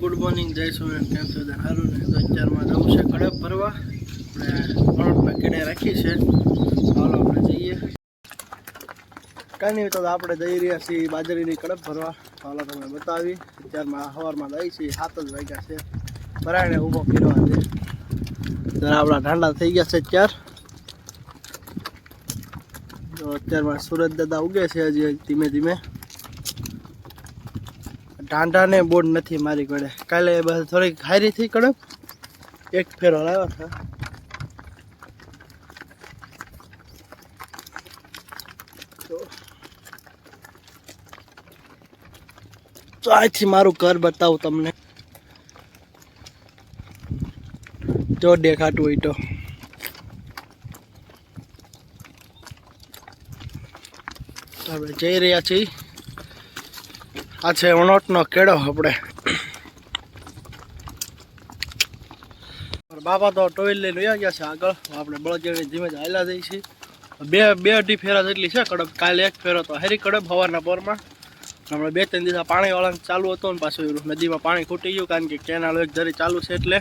Good morning જય સોમનાથ કેમ છો? સારું ને? તો અત્યારમાં જવું છે કડક ફરવા. આપણે અણટમાં કેડે રાખી છે. ચાલો આપણે જઈએ. કાંઈ નહીં, તો આપણે જઈ રહ્યા છીએ બાજરીની કડપ ભરવા ચાલો તમને બતાવી. અત્યારમાં સવારમાં જઈ છીએ, સાત જ વાગ્યા છે. ભરાયને ઊભો ફેરવા છે જરા આપણા ઠંડા થઈ ગયા છે અત્યાર. તો અત્યારમાં સુરત દાદા ઉગે છે હજી ધીમે ધીમે. ટાંટાને બોર્ડ નથી મારી ઘડે કાલે બસ થોડીક હારી થઈ કડપ એક ફેરો લાવ્યો છે. તો અહીંથી મારું ઘર બતાવું તમને. જો દેખાતું હોય તો. આપણે જઈ રહ્યા છીએ. આ છે ઉણોટનો કેળો આપણે. બાપા તો ટોઈલ લઈને વયા ગયા છે આગળ. આપણે બળદજણી ધીમે જ હાલ્યા જઈએ છીએ. બે બે અઢી ફેરા જેટલી છે કડબ કાલે એક ફેરો તો હેરી કડબ હવારના પોરમાં. આપણે બે, ત્રણ દિવસ પાણી વળાંક ચાલુ હતું ને પાછું નદીમાં પાણી ખૂટી ગયું કારણ કે કેનાલ એક ધરી ચાલુ છે એટલે.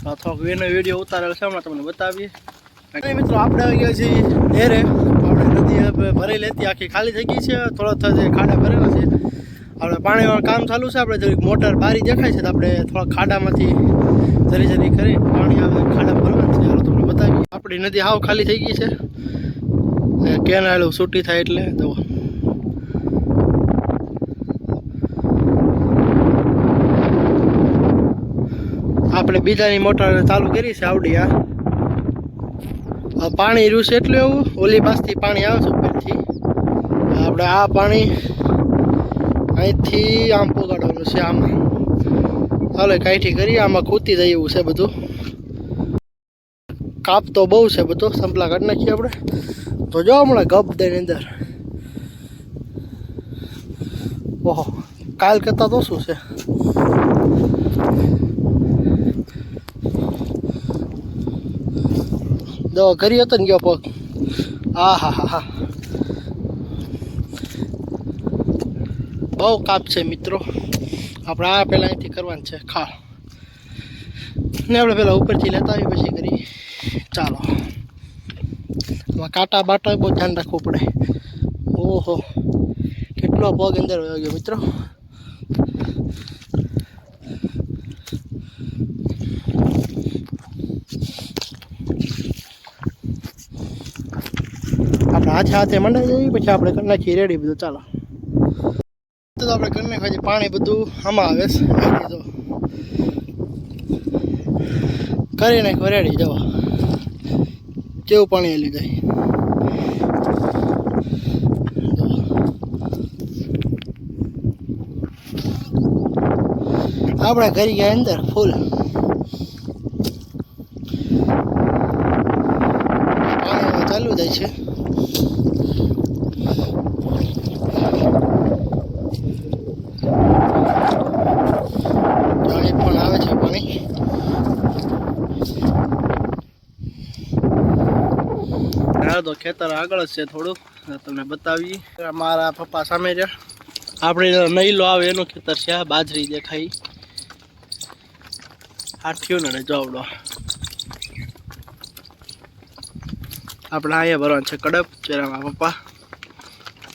થોડોક એનો વીડિયો ઉતારેલ છે, હમણાં તમને બતાવીએ. મિત્રો, આપણે આવી છીએ નેરે. આપણે નદી ભરેલી લેતી, આખી ખાલી થઈ ગઈ છે. થોડો થશે ખાડા ભરેલા છે. આપણે પાણીવાળું કામ ચાલુ છે, આપણે જરીક મોટર બારી દેખાય છે, તો આપણે થોડા ખાડામાંથી જરી જરી કરી પાણી આવે ખાડા ભરવાનું છે. હાલો તમને બતાવીએ. આપણી નદી હાવ ખાલી થઈ ગઈ છે. કેનાલ છૂટી થાય એટલે તો આપણે બીજાની મોટર ચાલુ કરી છે, આવડી આ. આ પાણી રહ્યું છે એટલું એવું, ઓલી પાસથી પાણી આવે છે ઉપરથી. આપણે આ પાણી અહીંથી આમ પોગાડવાનું છે આમાં. ચાલો કાંઈથી કરીએ, આમાં ખૂતી જાય એવું છે બધું. કાપ તો બહુ છે બધો, સંપલા કાઢી નાખીએ આપણે. તો જો હમણાં ગપ દઈને અંદર. ઓહો, કાલ કરતાં તો શું છે? દવા કરી હતો ને ગયો પગ? આ હા હા હા બહુ કાપ છે મિત્રો. આપણે આ પહેલાં અહીંથી કરવાનું છે. ખાળ. ને આપણે પહેલાં ઉપરથી લેતા આવી પછી કરી. ચાલો. આમાં કાંટા બાટા બહુ ધ્યાન રાખવું પડે. ઓહો. કેટલો પગ અંદર વયો ગયો મિત્રો. આપણે હાથે હાથે મંડાઈ જઈએ પછી આપણે કરી નાખીએ રેડી બધું. ચાલો. તો આપણે કરી નાખીએ પાણી બધું આમાં આવે છે. તો કરી નાખો રેડી જવા કેવું પાણી એ જાય આપણે કરી ગયા અંદર ફૂલ પાણી હવે ચાલુ જાય છે પાણી પણ આવે છે પાણી હા તો ખેતર આગળ જ છે થોડુંક. તમને બતાવીએ. મારા પપ્પા સામે છે. આપણે નહીલો આવે એનું ખેતર છે બાજરી દેખાઈ થયું ને જોવડો આપણે અહીંયા ભરવાનું છે કડપ ચેરામાં પપ્પા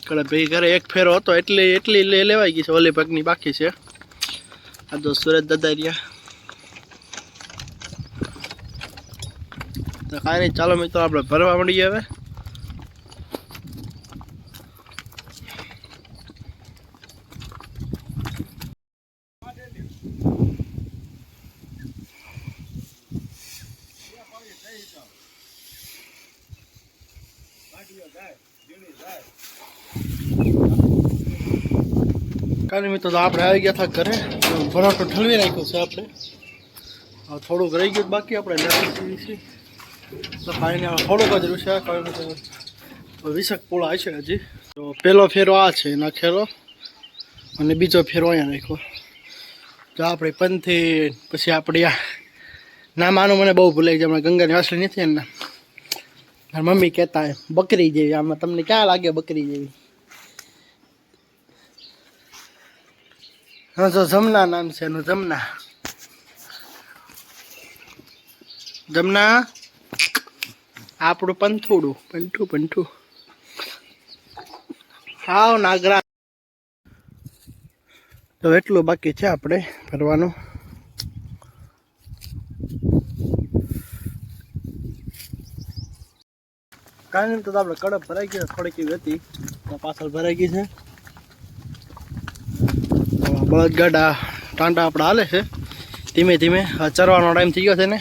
કડપ ભેગી ઘરે એક ફેરો હતો, એટલી એટલી લેવાઈ ગઈ છે, ઓલી પગની બાકી છે. આ તો સુરત દદારિયા તો કાંઈ નહીં, ચાલો મિત્રો, આપણે ભરવા મળીએ હવે. કાંઈ મિત્રો આપણે આવી ગયા હતા ઘરે. ભરાટો ઠલવી નાખ્યો છે આપણે. થોડુંક રહી ગયું બાકી આપણે લેવું છે. તો ફાઈને થોડુંક જ રહ્યું છે કારણ કે વીસક પોળા છે હજી. તો પહેલો ફેરો આ છે નાખેલો અને બીજો ફેરો અહીંયા નાખ્યો તો આપણે પંથી, પછી આપણે આ નામ આનું મને બહુ ભૂલાઈ જાય હમણાં ગંગાની વાસળી નથી એના મમ્મી કહેતા બકરી જેવી. આમાં તમને ક્યાં લાગે બકરી જેવી? હા તો જમના નામ છે એનું જમના. જમના? આપણું પંથુડું પંઠું પંઠું. હાવ નાગરા. તો એટલું બાકી છે આપણે કરવાનું કાંઈ નહીં તો આપણે કડપ ભરાઈ ગયો, થોડીક એવી હતી. પાછળ ભરાઈ ગઈ છે. બળદગાડા ટાંટા આપણે હાલે છે. ધીમે ધીમે ચરવાનો ટાઈમ થઈ ગયો છે ને.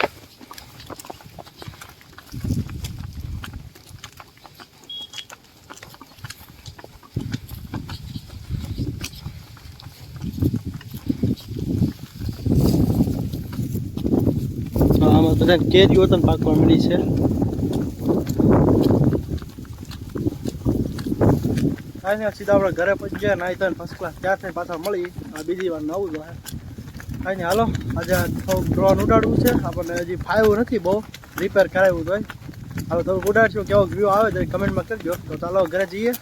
આમાં બધા કેરીઓ તને પાકવા મળી છે. કાંઈ નહીં સીધા આપણે ઘરે પહોંચી ગયા નાઈ તો ફર્સ્ટ ક્લાસ ત્યાંથી પાછા મળી? આ બીજી વાર નવું જોઈએ કાંઈ નહીં હાલો, આજે થોડુંક ડ્રોન ઉડાડવું છે. આપણને હજી ફાવ્યું નથી બહુ. રિપેર કરાવ્યું તો હવે થોડુંક ઉડાડશું, કેવો વ્યૂ આવે તો કમેન્ટમાં કરજો. તો ચાલો, ઘરે જઈએ.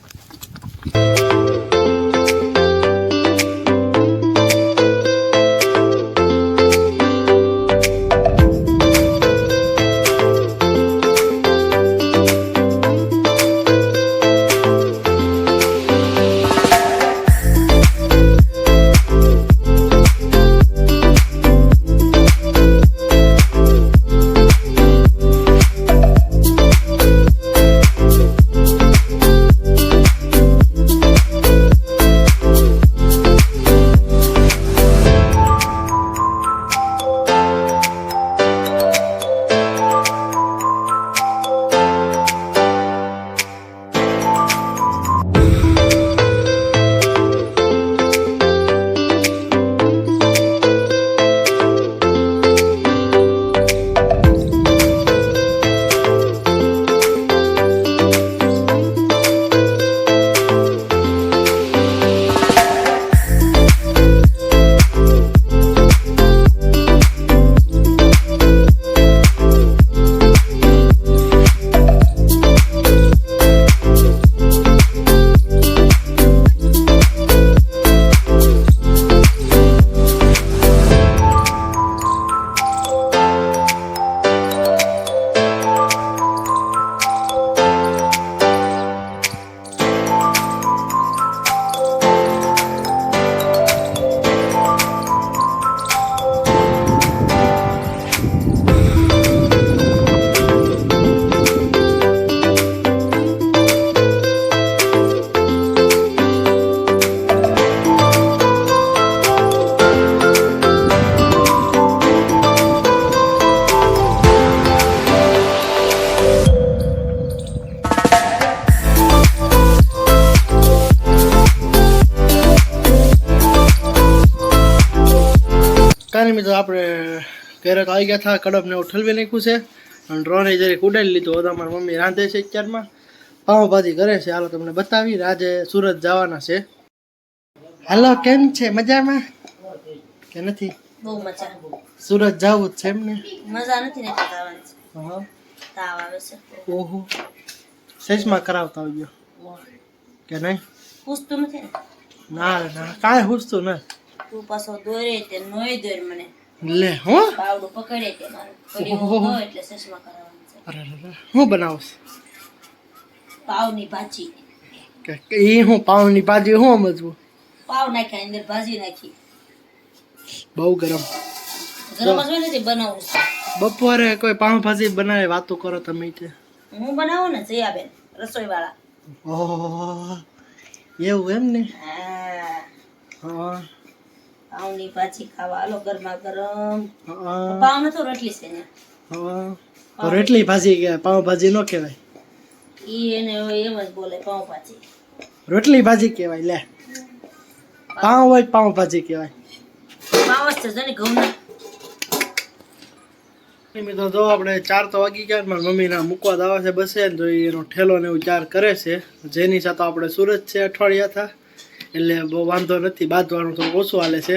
કાંઈ મિત્રો આપણે ઘરે તો આવી ગયા હતા કડપને એવું ઠલવી નાખ્યું છે. અને ડ્રોને જરીક ઉડાડી લીધું હવે મારી મમ્મી રાંધે છે અત્યારમાં. પાઉંભાજી કરે છે. હાલો તમને બતાવી આજે સુરત જવાના છે. હાલો કેમ છે? મજામાં? કે નથી? બહુ મજા. સુરત જવું જ છે એમને? મજા નથી ને હા. તાવ આવે છે. ઓહો. સેસમાં કરાવતા આવજો કે નહીં? પૂછતું નથી ના? ના કાંઈ હુસતું ના તું પાછો દોરે તે નોય દોર મને. લે હો. બાવડું પકડે તે મારું. પડી. એટલે સસમા કરાવવાનું છે. અરે. હું બનાવશ? પાવની ભાજી. કે એ હું પાવની ભાજી હું સમજવું? પાવ નાખ્યા અંદર ભાજી નાખી. બહુ ગરમ. ગરમ જ હોય ને તે બપોરે કોઈ પાઉંભાજી બનાવે વાતો કરો તમે તે. હું બનાવું ને જયાબેન રસોઈ વાળા ઓહ એવું એમ ને? હા. હા. પાવની ભાજી ખાવા. હાલો ગરમા ગરમ. પાઉ નતો રોટલી છે ને? હા. રોટલી ભાજી કહેવાય પાઉંભાજી નો કહેવાય? ઈ એને એમ જ બોલે પાઉ ભાજી. રોટલી ભાજી કહેવાય લે. પાઉં હોય પાઉ પાઉંભાજી કહેવાય. પાઉ છે જને ઘઉંના. મિત્રો જો આપણે ચાર તો વાગી ગયા મારી મમ્મીના મૂકવા દાવા છે બસે ને તો એનો ઠેલો ને એવું ચાર કરે છે. જેની સાથે આપણે સુરત છે અઠવાડિયા હતા એટલે બહુ વાંધો નથી, બાંધવાનું થોડું ઓછું હાલે છે.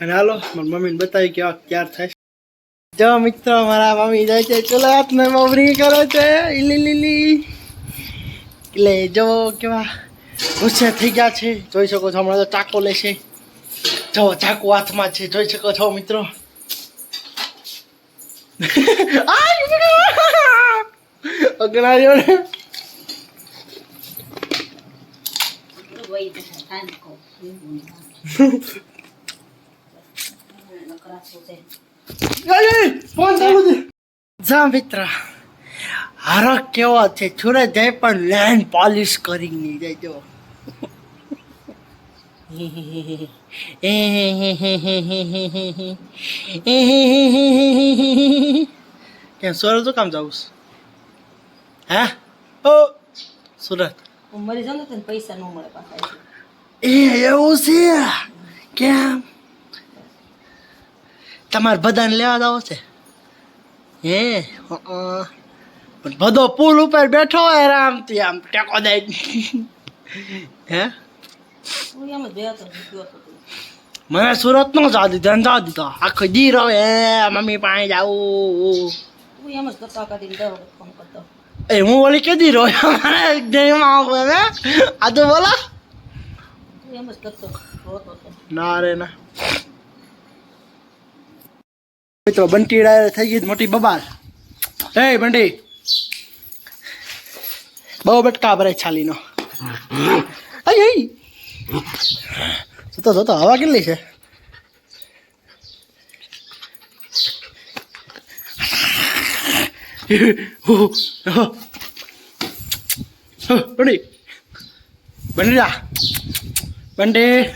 અને હાલો, મારા મમ્મીને બતાવી કે આ ક્યાર થાય જો મિત્રો, મારા મમ્મી જાય છે ચલો હાથને મમરી કરે છે. ઈલી લીલી એટલે જો કેવા ગુસ્સે થઈ ગયા છે. જોઈ શકો છો, હમણાં તો ચાકો લેશે જો ચાકુ હાથમાં છે, જોઈ શકો છો મિત્રો. અગનારીઓ ને જા મિત્ર હારો કેવો છે છુરે જાય પણ લેન્ડ પોલિશ કરી નહીં જાય જો કેમ સુરત શું કામ જાઉં છું? હે ઓ સુરત હું મરી જાઉં ને તો પૈસા ન મળે પાછા એ એવું છે? કેમ? તમારે બધાને લેવા જાવ છે? હે. પણ બધો પુલ ઉપર બેઠો હોય આરામથી આમ ટેકો દે. હે? જ મને સુરત નો જવા દીધો જવા દીધો. આખો દી રહો હે મમ્મી પાસે જાવું. જ એ હું ઓલી રહ્યો? મારે ગેમમાં આવું હે? આ તો બોલા. એમ જ કરતો રોતો ના રે ના. મિત્રો બંટી થઈ ગઈ મોટી બબાલ. એ બંટી. બહુ બટકા ભરે છાલીનો. અય અય જોતો જોતો હવા કેટલી છે? બંટી બંટી. રા બંટી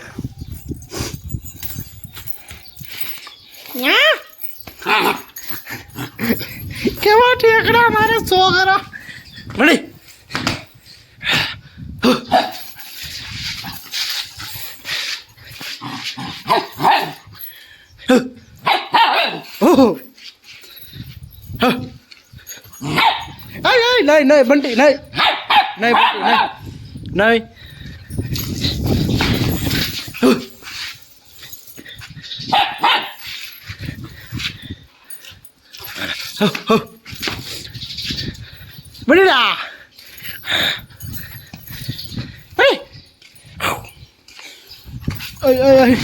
કેવા ઠેકડા મારે સો કરો મળી નહીં નહીં નહીં બંટી નહીં નહીં બંટી નહીં નહીં Ay, ay, ay.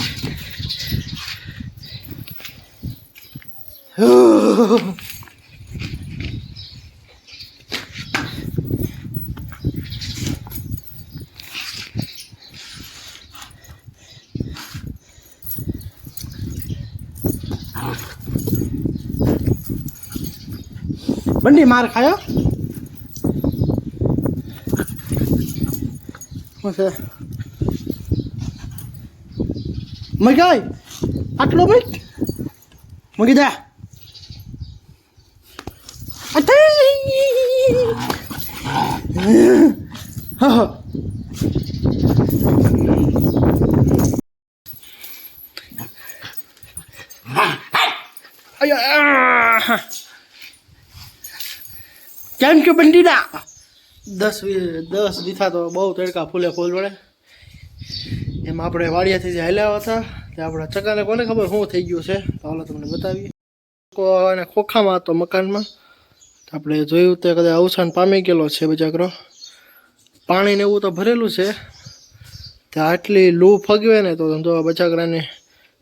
બંડી માર ખાયો શું છે મગાઈ આટલો ભાઈ મગી અયા કેમ કે બંડીના દસ દસ દીથા તો બહુ તડકા ફૂલે ફૂલ વળે એમાં આપણે વાડિયાથી જે હાલ્યા હતા, તે આપણા ચકાને કોને ખબર શું થઈ ગયું છે, તો હાલો તમને બતાવીએ. અને ખોખામાં હતો મકાનમાં. તો આપણે જોયું તે કદાચ અવસાન પામી ગયેલો છે બજાકરો પાણી ને એવું તો ભરેલું છે. ત્યાં આટલી લૂ ફગવે ને તો ધંધો બચાકરાને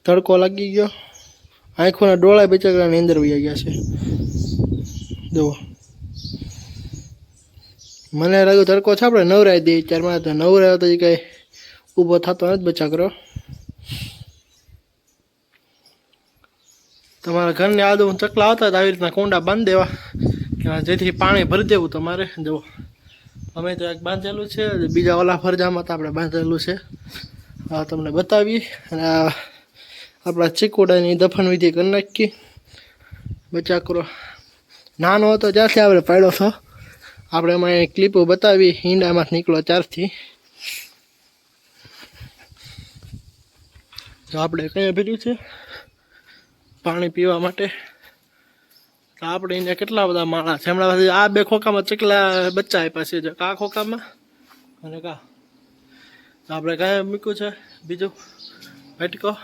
તડકો લાગી ગયો. આંખોના ડોળા બચાકરાની અંદર વહી ગયા છે. જુઓ. મને લાગ્યું તડકો છે આપણે નવરાઈ દઈએ ત્યારમાં તો નવરાયો તો કંઈ ઊભો થતો નથી બચા કરો. તમારા ઘરની આદુ ચકલા આવતા તો આવી રીતના કુંડા બાંધી દેવા. જેથી પાણી ભરી દેવું તમારે. જુઓ. અમે તો એક બાંધેલું છે બીજા ઓલા ફરજામાં તો આપણે બાંધેલું છે. આ તમને બતાવી અને આપણા ચીકુડાની દફન વિધિ કરી નાખી. બચા કરો. નાનો હતો, જ્યાંથી આપણે પાડ્યો છો. આપણે એમાં ક્લિપો બતાવી ઈંડામાંથી નીકળો ચારથી તો આપણે કંઈ ભર્યું છે? પાણી પીવા માટે? તો આપણે અહીંયા કેટલા બધા માણસ છે? હમણાં પછી આ બે ખોખામાં ચકલા બચ્ચા આપ્યા છે? કા ખોખામાં? અને કા? તો આપણે કાંઈ મૂક્યું છે? બીજું? ભટકો?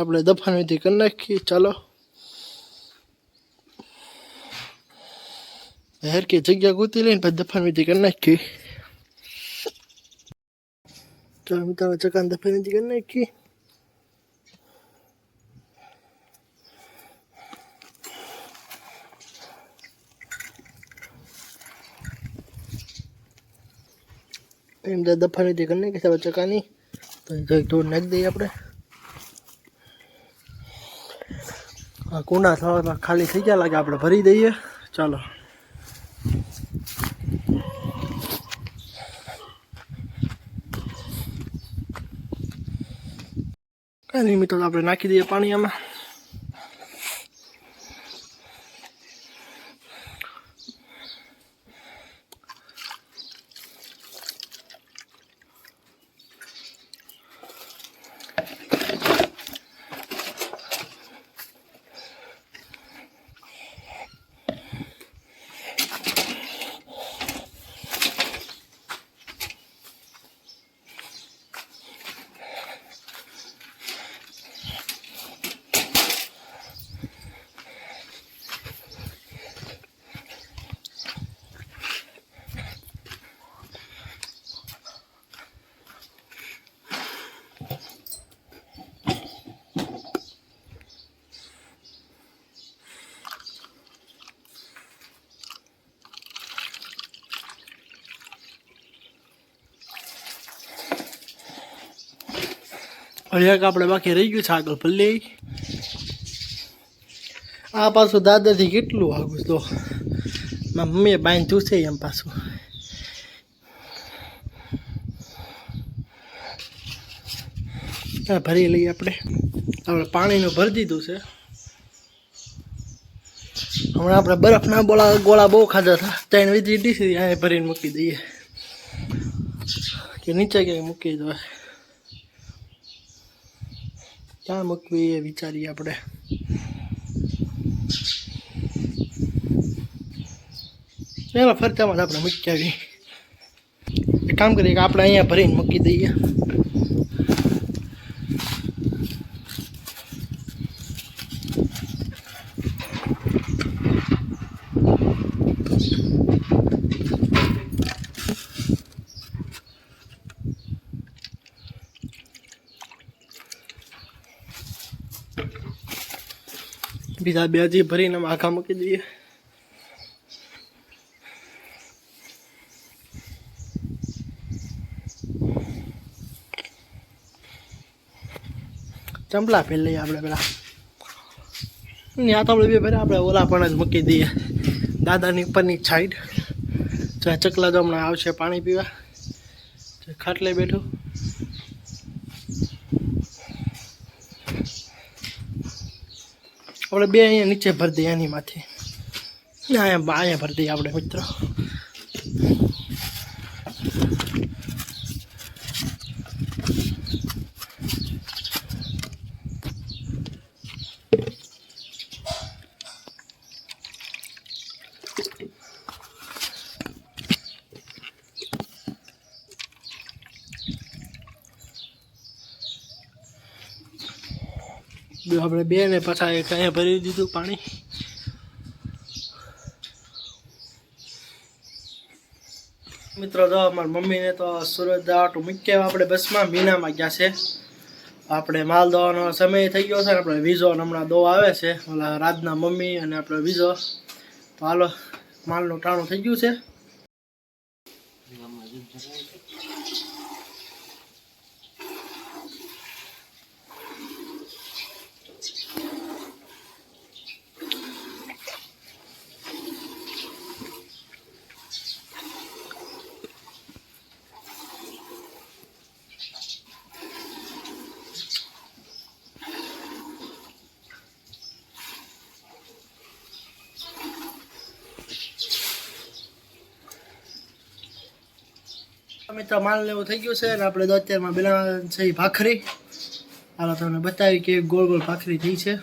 આપણે દફાની કરી નાખીએ? ચાલો. હરકી જગ્યા ગોતી લઈને પછી દફન વિધિ કરી નાખી ચાલો મિત્રો ચકાન દફન વિધિ કરી નાખી એમ તો દફન વિધિ કરી નાખી હવે ચકાની તો જગ ધોડ નાખી દઈએ આપણે કુંડા થવા ખાલી થઈ ગયા લાગે આપણે ભરી દઈએ ચાલો નહીં મિત્રો આપણે નાખી દઈએ પાણી આમાં એક આપણે બાકી રહી ગયું છે આગળ ભલે. આ પાછું દાદાથી કેટલું આગું તો. મમ્મીએ બાંધ્યું છે એમ પાછું. આ ભરી લઈએ આપણે. આપણે પાણીનું ભરી દીધું છે. હમણાં આપણે બરફના ગોળા ગોળા બહુ ખાધા હતા. ત્રણ વીજળી ડીસી અહીંયા ભરીને મૂકી દઈએ. કે નીચે ક્યાંય મૂકી દો. ક્યાં મૂકવી એ વિચારીએ આપણે. એમાં ફરતામાં જ આપણે મૂકી આવી કામ કરીએ કે આપણે અહીંયા ભરીને મૂકી દઈએ. બીજા બે હજી ભરીને માખા મૂકી દઈએ. ચંપલા પહેરી લઈએ આપણે પેલા ત્યાં તો આપણે બે ભરે આપણે ઓલા પણ જ મૂકી દઈએ. દાદાની ઉપરની સાઈડ ચકલા તો હમણાં આવશે પાણી પીવા. ખાટલે બેઠું. આપણે બે અહીંયા નીચે ભરી દઈએ એની માથે અહીંયા અહીંયા ભરી દઈએ આપણે મિત્રો. બે ને પાછા એક અહીંયા ભરી દીધું પાણી. મિત્રો, જો અમારી મમ્મીને તો સુરત જવાટું મૂક્યા આપણે બસમાં મીનામાં ગયા છે. આપણે માલ દવાનો સમય થઈ ગયો છે આપણે વિઝો હમણાં દો આવે છે. ઓલા રાજના મમ્મી અને આપણે વિઝો. તો હાલો, માલનું ટાણું થઈ ગયું છે. મિત્રો, માલ લેવો થઈ ગયું છે અને આપણે દોત્યારમાં બેલા છે ભાખરી. હાલો, તમને બતાવી કે ગોળ ગોળ ભાખરી થઈ છે.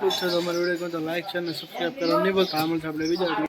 એટલું જ છે. તમારે વીડિયો ગમે તો લાઈક છે અને સબસ્ક્રાઈબ કરવાનું નહીં ભૂલતા. આ મળશે આપણે બીજા